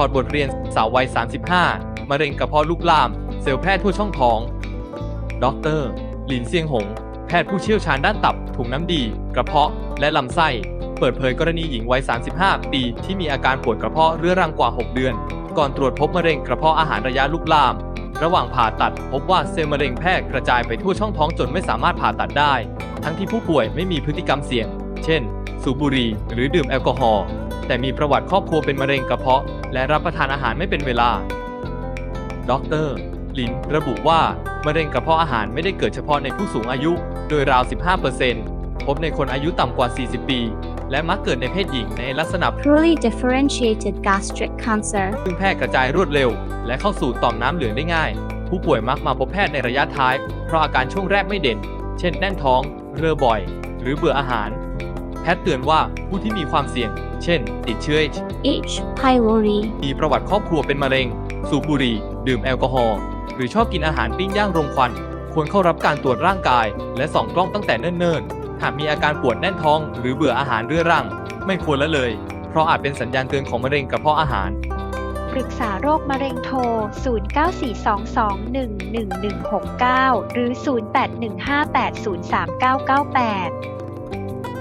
อร์ตบทเรียนสาววัย 35 มะเร็งกระเพาะลุกลาม เซลล์แพร่ทั่วช่องท้อง ดร หลินเซียงหง แพทย์ผู้เชี่ยวชาญด้านตับ ถุงน้ำดี กระเพาะ และลำไส้ เปิดเผยกรณีหญิงวัย 35 ปี ที่มีอาการปวดกระเพาะเรื้อรังกว่า 6 เดือน ก่อนตรวจพบมะเร็งกระเพาะอาหารระยะลุกลาม ระหว่างผ่าตัด พบว่าเซลล์มะเร็งแพร่กระจายไปทั่วช่องท้องจนไม่สามารถผ่าตัดได้ ทั้งที่ผู้ป่วยไม่มีพฤติกรรมเสี่ยง เช่น สูบบุหรี่หรือดื่มแอลกอฮอล์ แต่มีประวัติครอบครัวเป็นมะเร็งกระเพาะ และรับประทานอาหารไม่เป็นเวลา ดรลินระบุว่ามะเร็งกระเพาะอาหารไม่ได้เกิดเฉพาะในผู้สูงอายุ โดยราว 15%พบในคนอายุต่ำกว่า 40 ปี และมักเกิดในเพศหญิงในลักษณะ Poorly differentiated gastric cancer. ซึ่งแพร่กระจายรวดเร็ว และเข้าสู่ต่อมน้ำเหลืองได้ง่าย ผู้ป่วยมักมาพบแพทย์ในระยะท้าย เพราะอาการช่วงแรกไม่เด่น เช่นแน่นท้อง เรือบ่อย หรือเบื่ออาหารแพ ทย์เตือนว่าผู้ที่มีความเสี่ยง เช่น ติดเชื้อ H. pylori. มีประวัติครอบครัวเป็นมะเร็ง สูบบุหรี่ ดื่มแอลกอฮอล์ หรือชอบกินอาหารปิ้งย่างรมควัน ควรเข้ารับการตรวจร่างกาย และส่องกล้องตั้งแต่เนิ่นๆ หากมีอาการปวดแน่นท้อง หรือเบื่ออาหารเรื้อรัง ไม่ควรละเลย เพราะอาจเป็นสัญญาณเตือนของมะเร็งกระเพาะอาหาร ปรึกษาโรคมะเร็งโทร 0942211169 หรือ 0815803998